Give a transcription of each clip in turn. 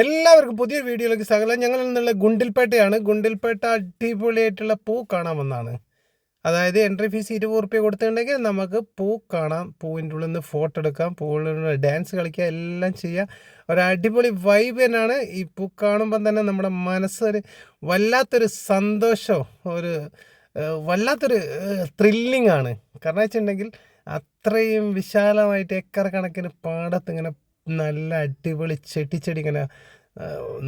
എല്ലാവർക്കും പുതിയ വീഡിയോയിലേക്ക് സ്വാഗതം. ഞങ്ങൾ നിന്നുള്ള ഗുണ്ടിൽപേട്ടയാണ്. ഗുണ്ടിൽപേട്ട അടിപൊളിയായിട്ടുള്ള പൂ കാണാൻ വന്നാണ് അതായത് എൻട്രി ഫീസ് ഇരുപത് റുപ്യ കൊടുത്തിട്ടുണ്ടെങ്കിൽ നമുക്ക് പൂ കാണാം. പൂവിന്റെ ഉള്ളിൽ നിന്ന് ഫോട്ടോ എടുക്കാം. പൂവിൽ ഡാൻസ് കളിക്കുക എല്ലാം ചെയ്യാം. ഒരു അടിപൊളി വൈബ് തന്നെയാണ്. ഈ പൂ കാണുമ്പം തന്നെ നമ്മുടെ മനസ്സൊരു വല്ലാത്തൊരു സന്തോഷം ഒരു വല്ലാത്തൊരു ത്രില്ലിംഗ് ആണ്. കാരണം വെച്ചിട്ടുണ്ടെങ്കിൽ അത്രയും വിശാലമായിട്ട് ഏക്കർ കണക്കിന് പാടത്ത് ഇങ്ങനെ നല്ല അടിപൊളി ചെടിച്ചെടി ഇങ്ങനെ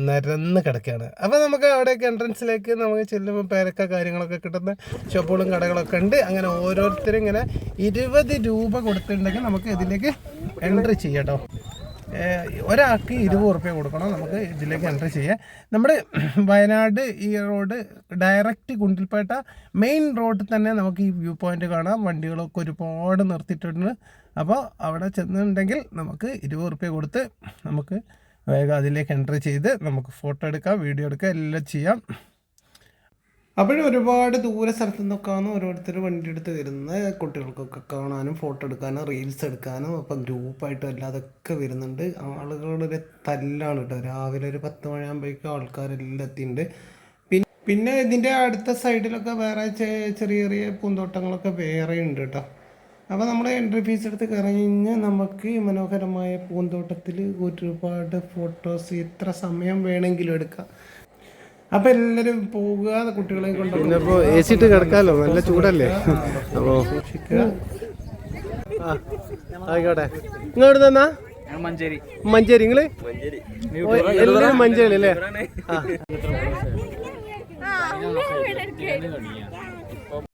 നിരന്ന് കിടക്കുകയാണ്. അപ്പോൾ നമുക്ക് അവിടെയൊക്കെ എൻട്രൻസിലേക്ക് നമുക്ക് ചെല്ലുമ്പോൾ പേരക്ക കാര്യങ്ങളൊക്കെ കിട്ടുന്ന ഷോപ്പുകളും കടകളൊക്കെ ഉണ്ട്. അങ്ങനെ ഓരോരുത്തരും ഇങ്ങനെ ഇരുപത് രൂപ കൊടുത്തിട്ടുണ്ടെങ്കിൽ നമുക്ക് ഇതിലേക്ക് എൻട്രി ചെയ്യാം കേട്ടോ ഒരാൾക്ക് ഇരുപത് ഉറുപ്പ്യ കൊടുക്കണം. നമുക്ക് ഇതിലേക്ക് എൻട്രി ചെയ്യാം. നമ്മുടെ വയനാട് ഈ റോഡ് ഡയറക്റ്റ് കുണ്ടിൽപ്പേട്ട മെയിൻ റോഡിൽ തന്നെ നമുക്ക് ഈ വ്യൂ പോയിന്റ് കാണാം. വണ്ടികളൊക്കെ ഒരുപാട് നിർത്തിയിട്ടുണ്ട്. അപ്പോൾ അവിടെ ചെന്നിട്ടുണ്ടെങ്കിൽ നമുക്ക് ഇരുപത് ഉറുപ്പ്യ കൊടുത്ത് നമുക്ക് വേഗം അതിലേക്ക് എൻട്രി ചെയ്ത് നമുക്ക് ഫോട്ടോ എടുക്കാം വീഡിയോ എടുക്കാം എല്ലാം ചെയ്യാം. അപ്പോഴും ഒരുപാട് ദൂര സ്ഥലത്തു നിന്നൊക്കെയാണ് ഓരോരുത്തർ വണ്ടി എടുത്ത് വരുന്ന കുട്ടികൾക്കൊക്കെ കാണാനും ഫോട്ടോ എടുക്കാനും റീൽസ് എടുക്കാനും അപ്പം ഗ്രൂപ്പായിട്ടും അല്ലാതൊക്കെ വരുന്നുണ്ട്. ആളുകളുടെ തല്ലാണ് കേട്ടോ. രാവിലെ ഒരു പത്ത് മണിയാകുമ്പോഴേക്കും ആൾക്കാരെല്ലാം എത്തിയിട്ടുണ്ട്. പിന്നെ പിന്നെ ഇതിന്റെ അടുത്ത സൈഡിലൊക്കെ വേറെ ചെറിയ ചെറിയ പൂന്തോട്ടങ്ങളൊക്കെ വേറെ ഉണ്ട് കേട്ടോ. അപ്പോൾ നമ്മൾ എൻട്രി ഫീസ് എടുത്ത് കഴിഞ്ഞ് നമുക്ക് മനോഹരമായ പൂന്തോട്ടത്തിൽ ഒരുപാട് ഫോട്ടോസ് എത്ര സമയം വേണമെങ്കിലും എടുക്കാം. അപ്പൊ എല്ലാരും പോകുക കുട്ടികളെ കൊണ്ട് പിന്നെ ഇപ്പോ എ സി ഇട്ട് കിടക്കാലോ നല്ല ചൂടല്ലേ? അപ്പോ ആയിക്കോട്ടെ. ഇങ്ങോട്ട് തന്നാ മഞ്ചേരി. മഞ്ചേരി നിങ്ങൾ എല്ലാരും മഞ്ചേരി അല്ലേ ആ